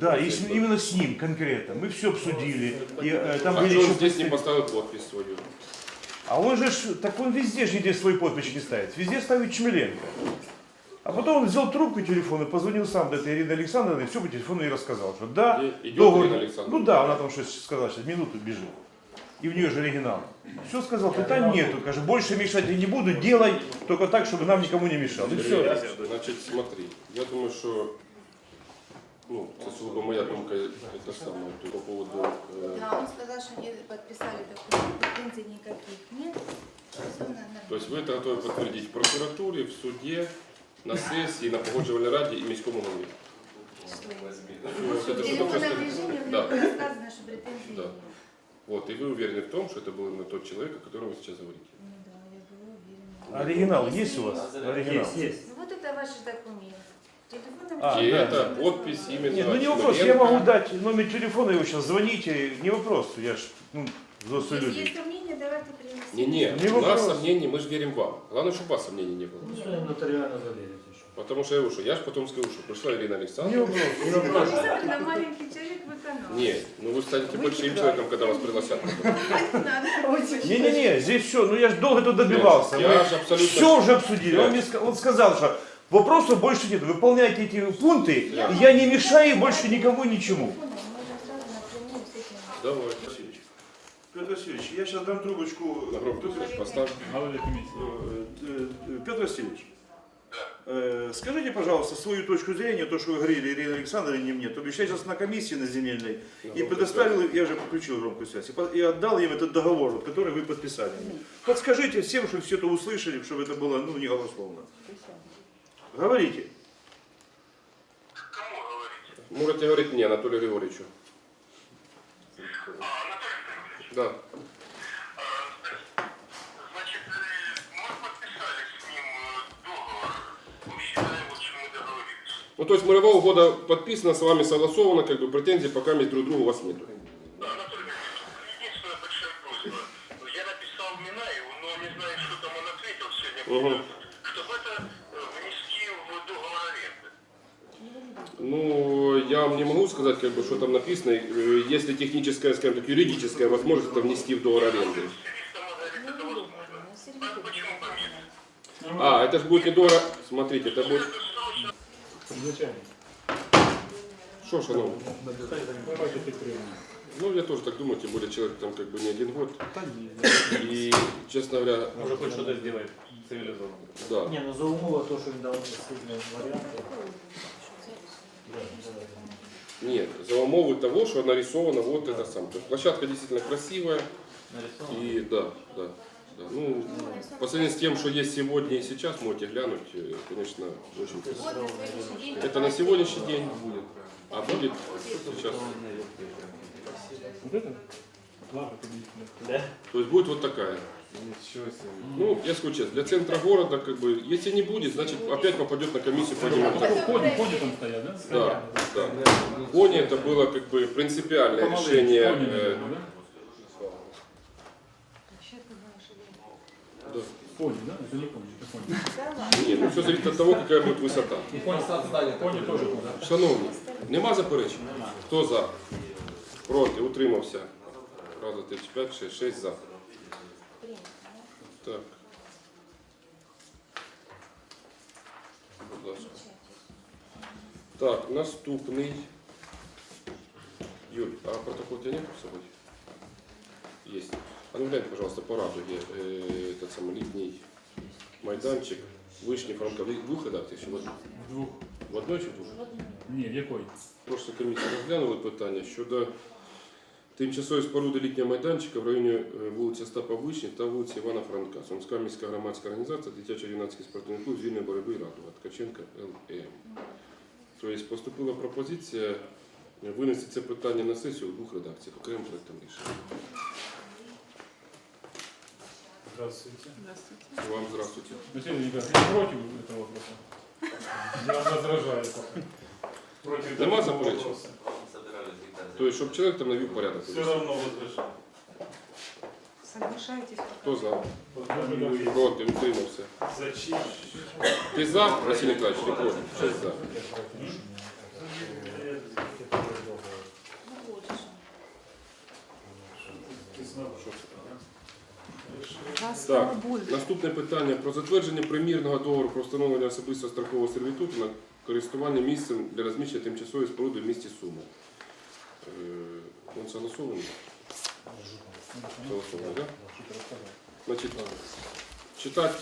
Да, и с- именно с ним конкретно. Мы все обсудили. И, э, там А были что он еще здесь не представители- поставил подпись свою? А он же, ж- так он везде же нигде свой подпись не ставит. Везде ставит Чмеленко. А потом он взял трубку телефона, позвонил сам до этой Ирины Александровны, все по телефону ей рассказал, что да, И- идет договор- Ирина Александровна? ну да, она там что сказала, сейчас минуту бежит. И в нее же оригинал. Все сказал, питань нету, каже, больше мешать я не буду, делай только так, чтобы нам никому не мешал. И все. Значить, смотри, я думаю, що ну, це сугубо моя думка, це саме тут по поводу. е, Да, он сказал, что они подписали документ, претензий никаких нет. Все нормально. Тобто ви це готові підтвердити в прокуратурі, в суді, на сесії, на погоджувальній раді і міському голові. Ось В це що телефонном таке? режиме в Да. нем было сказано, что претензий Да. нет. Вот, и вы уверены в том, что это был именно тот человек, о котором вы сейчас говорите? Ну да, я была уверена. Оригинал Если есть у вас? Оригинал. Ну вот это ваш документ. А, и да. это подпись именно Нет, ну не вопрос, я могу дать номер телефона его сейчас, звоните, не вопрос, я ж ну, взрослые Если люди. есть сомнения, давайте принесем. Не-не, Не у нас вопрос. сомнений, мы же верим вам. Главное, чтобы у вас сомнений не было. Что им нотариально заверить еще? Потому что я уж, я же потом скажу, что пришла Ирина Не Александровна. вопрос. Не. Обязательно маленький человек в эконом. Нет, ну вы станете большим человеком, когда вас пригласят. Не-не-не, здесь все, ну я же долго тут добивался. Я Мы же абсолютно- все уже обсудили. Он мне ска- он сказал, что вопросов больше нет. Выполняйте эти пункты, и я не мешаю больше никому ничему. Давай, Васильевич. Петр Васильевич, я сейчас дам трубочку. На громкую связь поставь. Петр Васильевич, э, скажите, пожалуйста, свою точку зрения, то, что вы говорили Ирине Александровне, не мне. То бишь я сейчас на комиссии на земельной и предоставил, я уже подключил громкую связь, и отдал им этот договор, который вы подписали. Подскажите всем, чтобы все это услышали, чтобы это было ну, не голословно. Говорите. Можете говорить мне, Анатолию Григорьевичу. Да. Значит, э, мы подписали с ним э, договор. Мы считаем, вот, что мы договорились. Ну, то есть мировая угода подписана, с вами согласована, как бы претензий пока между друг другу у вас нет. Да, Анатолий Григорьевич, единственная большая просьба. Я написал Минаеву, но не знаю, что там он ответил сегодня. Мгм. не могу сказать, как бы, что там написано. Э, Если техническая, скажем так, юридическая возможность это внести в договор аренды. Юрист говорит, это возможно. А почему поменять? А, это же будет не договор... Смотрите, это будет... Изначально. Что, шановні? Давайте підтримуємо. Ну, я тоже так думаю, тем более человек там как бы не один год. И, честно говоря, Може хоч щось зробити цивілізовано. да. Ні, ну за умова то, що він дав сильні варіанти. Нет, за умовы того, что нарисовано вот это сам. То есть площадка действительно красивая. Нарисовано. И да, да. да. Ну, по сравнению с тем, что есть сегодня и сейчас, можете глянуть, э, конечно, очень красиво. Это на сегодняшний день будет. А будет сейчас. Вот это? Да? То есть будет вот такая. Ну, я скажу честно, для центра города, как бы, если не будет, значит опять попадет на комиссию по демонтажу. Кони, кони там стоять, да? Да, да. Кони это было как бы принципиальное решение. Кони, э, да? да. Кони, да? Это не кони, это кони. Нет, ну все зависит от того, какая будет высота. И кони, кони тоже куда? Шановні, нема заперечень? Хто за? Проти, утримався. Раз, два, три, чотири, п'ять, шість, шість за. Так. Будь ласка. Так, наступний. Юль, а протокол у тебя нет с собой? Есть. А ну гляньте, пожалуйста, по радуге. Э, этот самый летний майданчик. Вышний фронтовый. В двух редакціях чи в одній? Двох. В одной чи в двох? Ні, в якої? Прошлої комісії розглянули питання щодо тимчасової споруди літнього майданчика в районі е, вулиці Остапа Вишні та вулиці Івана Франка. Сумська міська громадська організація дитячо-юнацький спортивний клуб вільної боротьби радуга Ткаченка ЛМ. Тобто поступила пропозиція винести це питання на сесію у двох редакціях окремим проектом рішення. Здравствуйте. Здравствуйте. Вам здравствуйте. Василий Николаевич, я против этого вопроса. Я возражаю пока. Против такого вопроса. Тобто, щоб чоловік там навів порядок. Все равно разрешаю. Соглашаетесь? Хто за? Проти, утримався. Зачем? Ти за, Василь Николаевич, ти проти? Шесть за. Так, наступне питання про затвердження примірного договору про встановлення особистого страхового сервітуту на користування місцем для розміщення тимчасової споруди в місті Суми. Е, Він согласований? Согласований, так? Значить, читати,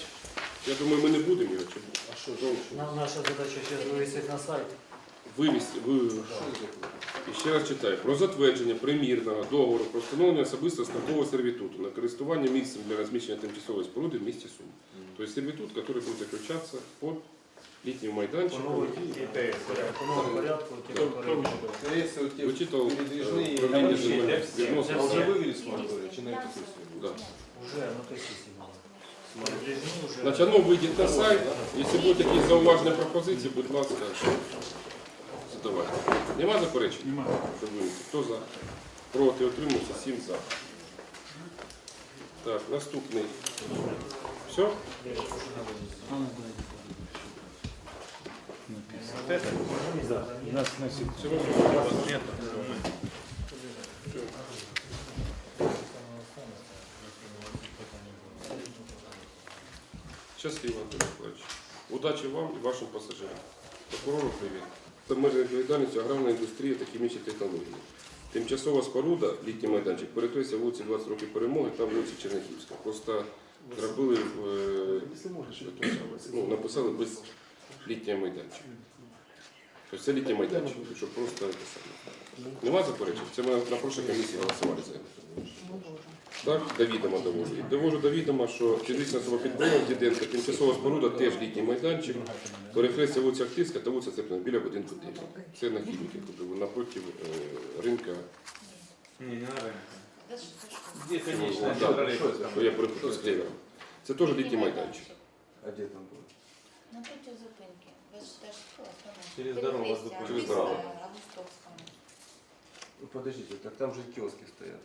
я думаю, ми не будемо його. Чи... А що? Нам наша задача сейчас вывесить на сайт. Вивести, ви... І ще раз читаю. Про затвердження примірного договору про встановлення особистого страхового сервітуту на користування місцем для розміщення тимчасової споруди в місті Суми. Тобто сервітут, який буде заключатися По майданчиком. новой, по новому порядку. те, которые- Скорее всего, те Вичитав передвижные е, управління для всіх, земель для всіх, відносин. для А уже всіх. вывели с моратория, чи на эту сессию? Да. Уже, ну то есть, если было. Передвижные уже. Значить, воно вийде на сайт. Якщо будуть якісь зауважені пропозиції, будь ласка, задавайте. Нема заперечень? Немає. Щоб винести. Хто за? Проти, отримався, сім за. Так, наступний. Все? Щасливо, Антон Миколаївич. Удачі вам і вашим пасажирам. Прокурору привіт. Це межа відповідальності аграрна індустрія та хімічні технології. Тимчасова споруда, літній майданчик, перекрився вулиці 20 років перемоги, там вулиця Черняхівська. Просто зробили, е, ну, написали без літнього майданчика. Тобто це літній майданчик, щоб просто це саме. Нема заперечень? Це ми на прошлій комісії голосували за це. Так, до відома довожу. І довожу до відома, що фізична особа підприємства Діденка, тимчасова споруда, теж літній майданчик, перехрестя вулиця Ахтирська та вулиця Цепна, біля будинку 9. Це на хіміки, тобто напроти е, ринка. Не, не. Где Ну, да, троллейбус? Бо я перепутав з клевером. Це теж літній майданчик. А где там будет? Напротив зупинки. Ви ж теж Через дорогу вас зупинять. Через дорогу. Ну, Подождите, так там же киоски стоят.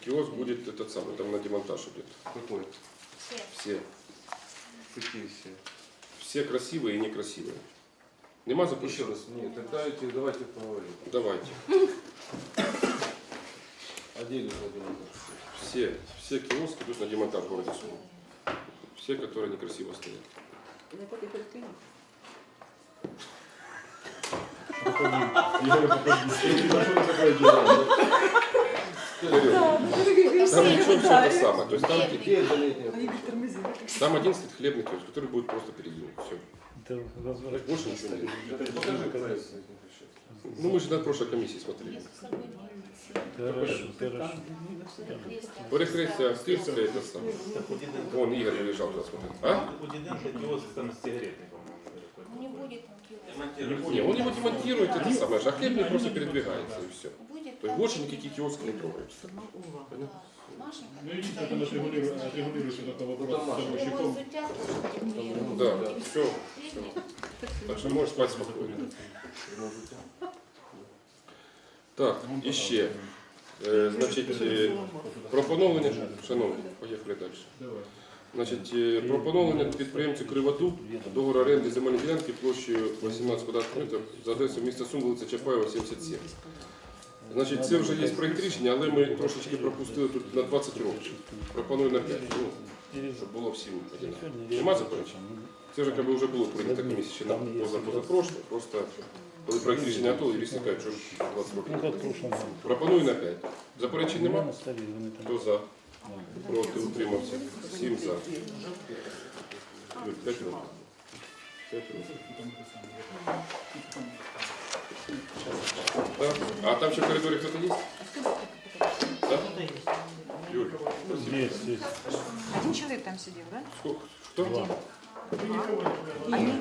Киоск будет этот самый, там на демонтаж идет. Какой? Все. Какие все? Все красивые и некрасивые. Нема Еще раз, нет, тогда эти, давайте поговорим. Давайте. На демонтаж? Все, все киоски идут на демонтаж в городе Сумы. Все, которые некрасиво стоят. Там ничего, все это там, один стоит хлебный, то есть, который будет просто переделан. Все. Больше ничего нет. Покажи. Ну мы же на прошлой комиссии смотрели. Хорошо, хорошо. Перекрестие это самое. Вон Игорь лежал туда смотрел. А? Не будет. Не, он его демонтирует, это самое, а хлебный просто передвигается и все. То есть больше никаких киосков не трогаются. Понятно? Ну, отрегулируется вопрос с. Ну Да, все. Так що можеш спати спокійно. Так, і ще. Е, Значить, е, про шановні, поїхали далі. Давай. Значить, е, підприємцю Криводуб договору оренди земельної ділянки площею 18 квадратних метрів за адресою міста Сум, вулиця Чапаєва, 77. Значить, це вже є проєкт рішення, але ми трошечки пропустили тут на 20 років. Пропоную на 5, ну, щоб було всім одинаково. Нема заперечень? Це вже якби вже було прийнято комісія ще на поза просто коли проєкт рішення готовий, юристи кажуть, що ж 20 років. Пропоную на 5. Заперечень нема? Хто за? Проти утримався. 7 за. Юрій, 5 років. 5 років. Так. А там ще в коридорі хтось є? Так? Юрій, спасибо. Один человек там сидел, да? Сколько? Хто? Они,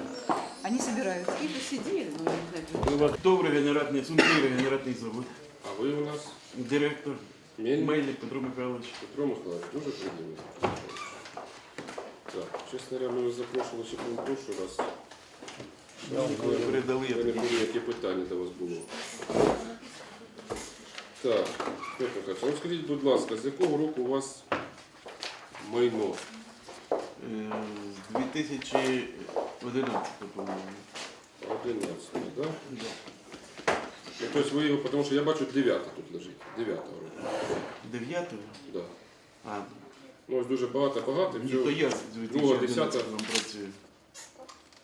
они собираются. Какие-то сидели, но я не знаю. Добрий генератний, цунтри генератний завод. А ви у нас Директор Мельник Мельник Петро Михайлович. Петро Михайлович, дуже приємно. Так, чесно говоря, ми запрошували ще по прошлий раз. Коли передали, Я не пам'ятаю, які питання до вас було. Так, Петро Михайлович, ну скажіть, будь ласка, з якого року у вас майно? е, з 2011, по-моєму. 11, да? Ну, тобто ви його, тому що я бачу 9 тут лежить. 9 року. 9 Да. А, Ну ось дуже багато-багато. Ні, то я з Друга, 2011 десята. там працюю.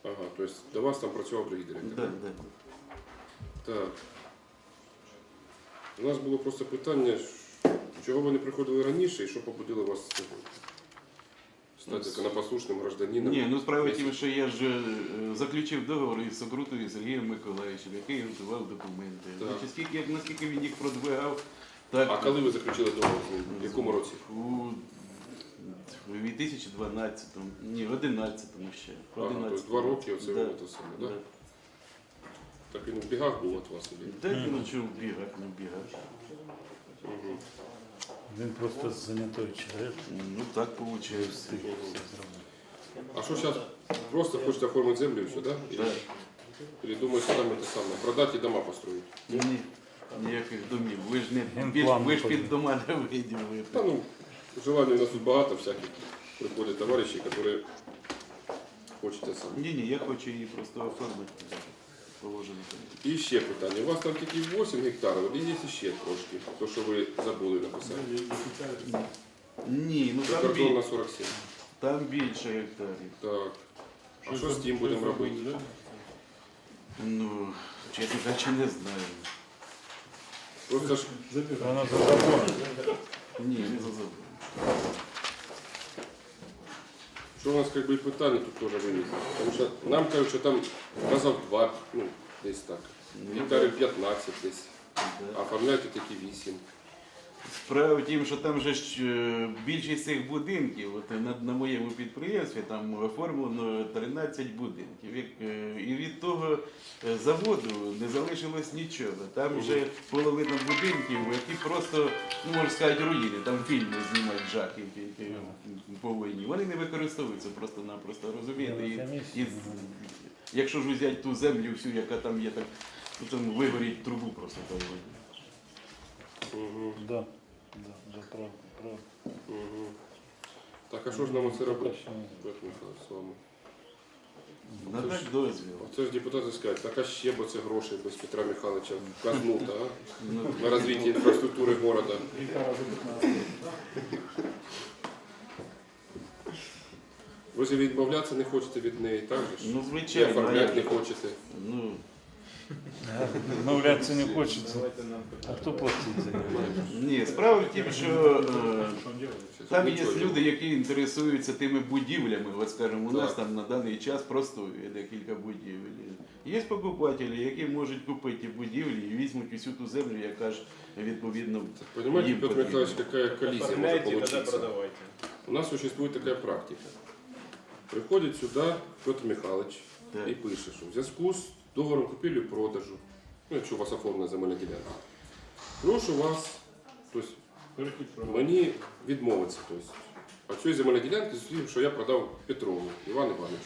Ага, тобто до вас там працював другий директор. Да, да. Так. У нас було просто питання, чого ви не приходили раніше і що побудило вас сьогодні? Стати законопослушним гражданином. Ні, ну справа в тім, що я ж е, заключив договор із Сокрутові Сергієм Миколаївичем, який готував документи. Так. Значить, скільки, як, наскільки він їх продвигав, так А коли ви заключили договор? з ним? В якому році? у 2012-му, ні, в 11-му ще. В Ага, 11-му. тобто два роки оце Да, те саме, да. так? Так він в бігах був від вас. Так він чув бігати, не бігати. Угу. Він просто занятой чоловік. Ну так виходить. А що зараз? Просто хочете оформити землю і все, так? Да? Да. Или думаєте там це саме? Продати і дома построїти? Ні, ніяких домів. Ви ж не Він ви ж, план ви ж не під дома не виділили. Та ну, желання у нас тут багато всяких. Приходять товариші, які хочуть те саме. Ні, ні, я хочу її просто оформити. Положено. І ще питання. У вас там тільки 8 гектарів, і є ще трошки. То, що ви забули написати. Ні, ну там, Прикордонна біль, 47. там більше гектарів. Так. А що з тим будемо робити? Ну, чесно кажучи, не знаю. Просто ж Вона за забором. Ні, не за забор. Що у нас как бы, і питання тут теж виникло. Тому що нам кажуть, що там разів два, ну, десь так. Гектарів 15 десь. А оформляють такі 8. Справа в тім, що там же ж е, більшість цих будинків, от на, на моєму підприємстві там оформлено 13 будинків. Як, е, і від того е, заводу не залишилось нічого. Там вже половина будинків, які просто, ну можна сказати, руїни. Там фільми знімають жахи, які по війні. Вони не використовуються просто-напросто, розумієте? І, і, якщо ж взяти ту землю всю, яка там є, так то там вигоріть трубу просто там. Угу. Да. Да, да, правда, правда. Угу. Так, а що ж нам оце робити? Петро Михайлович, з вами. Надать дозвіл. Це ж депутати скажуть, так а ще бо це гроші без Петра Михайловича в казну, та, а? Ну, на розвиття інфраструктури міста. Ви ж відмовлятися не хочете від неї, так же ж? Ну, І звичайно. оформляти не хочете. Ну, Відмовлятися не хочеться. А хто платить за нього? ні, справа в тім, що е, там є люди, які інтересуються тими будівлями. От скажімо, у нас там на даний час простоює декілька будівель. Є покупателі, які можуть купити ті будівлі і візьмуть усю ту землю, яка ж відповідно. Понимаете, Им Петр потрібно. Михайлович, какая коллизия может получиться? У нас существует такая практика. Приходит сюда Петр Михайлович Так. і пише, що в зв'язку з договором купівлі-продажу, ну, якщо у вас оформлена земельна ділянка, прошу вас, тобто мені відмовитися, тобто, від цієї земельної ділянки з тим, що я продав Петрову Івану Івановичу.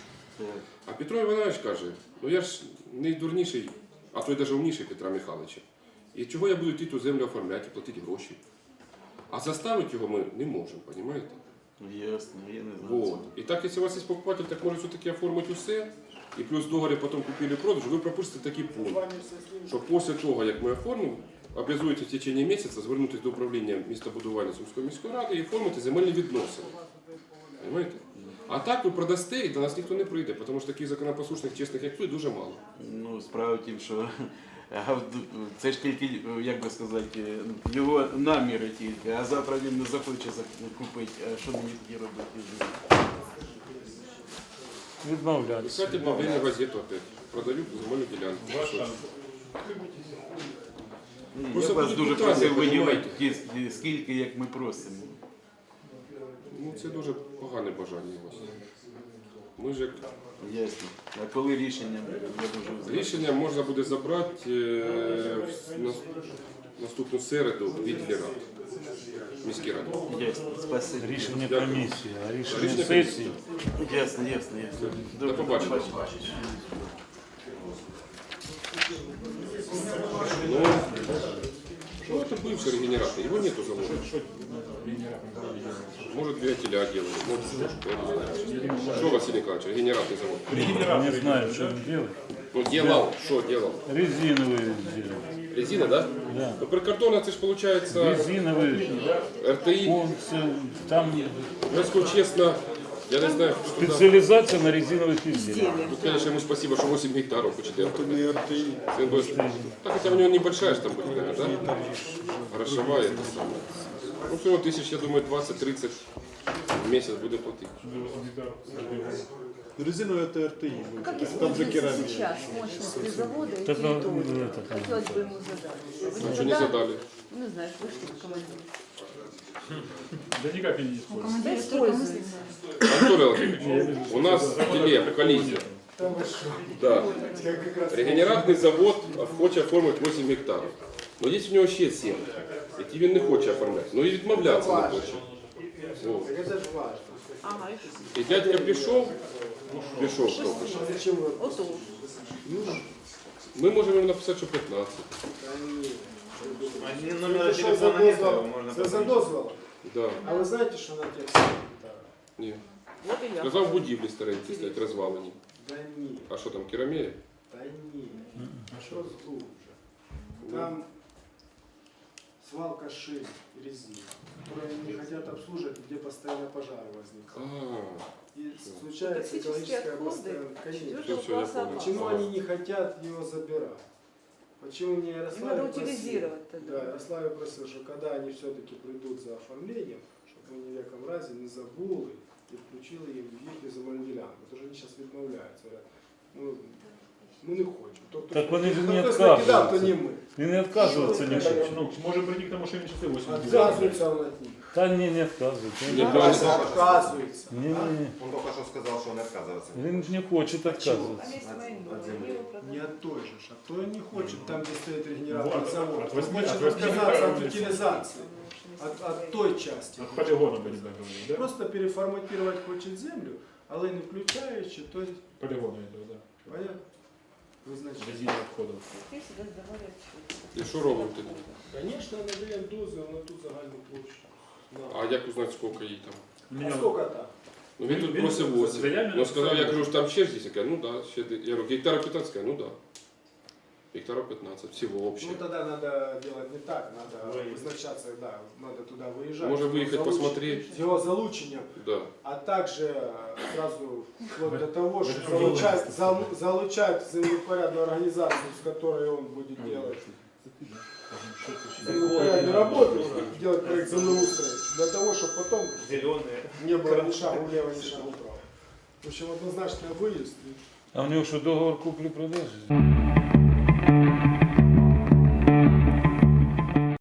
А Петро Іванович каже, ну я ж не дурніший, а той навіть умніший Петра Михайловича. І чого я буду йти ту землю оформляти і платити гроші? А заставити його ми не можемо, розумієте? Ясно, я не знаю. Вот. І так, якщо у вас є покупатель, так може все-таки оформити усе. І плюс в договорі потім купили продаж, ви пропустите такий пункт, що після того, як ми оформимо, обов'язуєте в течение місяця звернутися до управління містобудування Сумської міської ради і оформити земельні відносини. Понимаєте? А так ви продасте і до нас ніхто не прийде, тому що таких законопослушних, чесних, як ви, дуже мало. Ну, справа в тім, що це ж тільки, як би сказати, його наміри тільки, а завтра він не захоче купити. А що мені тоді робити? Відмовлятися. Писати обновлення газету опять. Продаю земельну ділянку. Що ж? Я Просто вас будуть дуже питання, просив виділити понімаєте? ті- ті- скільки, як ми просимо. Ну, це дуже погане бажання у вас. Ми ж як Ясно. А коли рішення буде? Я дуже. Рішення можна буде забрати е, в нас- наступну середу в відділі ради. Міській раді. Ясно. Спасибо. Рішення Дякую. комісії, а рішення Рішення сесії. Ясно, ясно, ясно. До побачення. Ну, ну, это бывший регенератор, его нету завода. Может, двигателя делали, может, что, я не знаю. Что, Василий Николаевич, генератор завод? Регенераторы. Не знаю, что он делает. Ну, делал, что делал? Резиновые изделия. Резина, да? Да. Ну, прикартон, это же получается Резиновые. РТИ. Он, э, там Я скажу честно, я не знаю, что да. специализация на резиновых изделиях. Ну, конечно, ему спасибо, что 8 гектаров хочет я Сын будет- Так хотя у него небольшая же там будет, наверное, да? Грошовая это самое. Ну, все равно тысяч, я думаю, 20-30 в месяц будет платить. Резиновая это РТИ. Как Там же используется керамика. сейчас мощности завода и Так, ну, территории? это, там, Хотелось бы ему задать. Вы А что не никогда, задали? Ну, знаешь, вышли в командир. Да никак я не использую. Да используется. Анатолий Владимирович, у нас в селе, в коллизии. Да. Регенератний завод хоче оформити 8 гектарів. Ну є у нього ще 7, які він не хоче оформляти. Ну і відмовлятися не хоче. О. Ага, і що? І дядька пішов, пішов трохи. що. Ото. Ми можемо йому написати, що 15. А номера телефона нет, его можно Це за позвонить. дозволом. Да. А ви знаєте, що на тексті? Ні. Вот і я. Сказав, будівлі старенькі стоять, розвалені. Да ні, А що там, керамія? та ні. А що глубже? Там свалка шин и резины, которые они не хотят обслуживать, где постоянно пожары А, возникают. И случается Токсические экологическая отходы. постоянно. Конечно. Четвертого Всё, всё, я класса понял. Почему опасно. они не хотят его забирать? Почему не Их Ярославе надо просил- утилизировать Да, тогда. Ярославе просил, что когда они все-таки придут за оформлением, чтобы мы ни в якому разі не забули і включили їм в їхню земельну ділянку. Тому що вони зараз відмовляються. Говорять, ну, ми не хочемо. Тобто, Так вони ж хто не хтось накидав, то відказуються. не ми. И не отказываться не хочет. Ну, может прийти к тому, что им часы 8 Отказуються вони від них. Та не, не отказывается. Ні, Не, правильно. Отказуються. не, не. Он только что сказал, что он отказывается. Он не хочет отказываться. Там есть майно, они его продают. Не от той же ж, а той не хочет там, где стоит регенератор Вот, завод. от Он восьми- хочет от восьми отказаться от гектаров утилизации. От, от той части. От полигона будем так говорить, да? Просто переформатувати хочуть землю, але не включаючи той, Полигона это, да. понятно? Визначення. Отчет. І що робимо тоді? Звісно, надаємо дозвіл на ту загальну площу. А як узнати, скільки їй там? А скільки там? Ну він тут просив він 8. Ну сказав, я кажу, що там ще ж десь. Я кажу, ну да, ще де- я говорю, гектара 15, кажу, ну да. Гектара 15, всего Ну общее. тогда надо делать не так, надо визначатися, да, надо туда выезжать. Можно с его выехать залуч- посмотреть. С его залучением, Да. а также э, сразу вплоть до того, в что этом залучать, залу- залучать землепорядную организацию, с которой он будет делать землепорядную работу, делать проект землеустройства, для того, чтобы потом Зеленые. не было ни шагу влево, ни шагу вправо. В общем, однозначно выезд. А у него что, договор купли-продажи?